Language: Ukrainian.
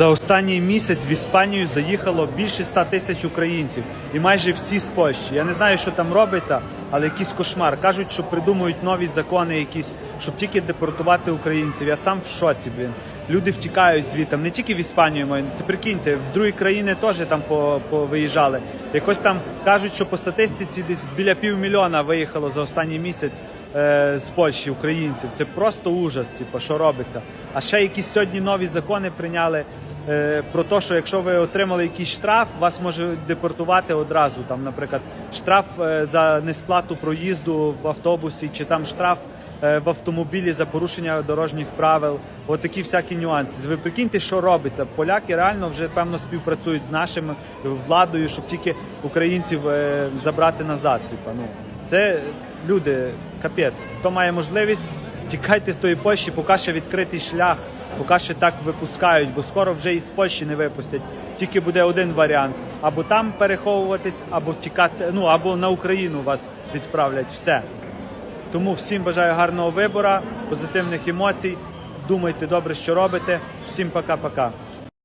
За останній місяць в Іспанію заїхало більше 100 тисяч українців і майже всі з Польщі. Я не знаю, що там робиться, але якийсь кошмар. Кажуть, що придумують нові закони, якісь, щоб тільки депортувати українців. Я сам в шоці, блін. Люди втікають звідти, не тільки в Іспанію. Це прикиньте, в другі країни теж там по, повиїжджали. Якось там кажуть, що по статистиці десь біля півмільйона виїхало за останній місяць е, з Польщі українців. Це просто ужас, типу, що робиться. А ще якісь сьогодні нові закони прийняли про те, що якщо ви отримали якийсь штраф, вас може депортувати одразу. Там, наприклад, штраф е, за несплату проїзду в автобусі, чи там штраф е, в автомобілі за порушення дорожніх правил. От такі всякі нюанси. Ви прикиньте, що робиться. Поляки реально вже певно співпрацюють з нашими владою, щоб тільки українців е, забрати назад. Типа, ну це люди, капець. Хто має можливість, тікайте з тої Польщі, поки ще відкритий шлях, поки ще так випускають, бо скоро вже із Польщі не випустять. Тільки буде один варіант: або там переховуватись, або тікати, ну або на Україну вас відправлять. Все. Тому всім бажаю гарного вибору, позитивних емоцій. Думайте добре, що робите. Всім пока-пока.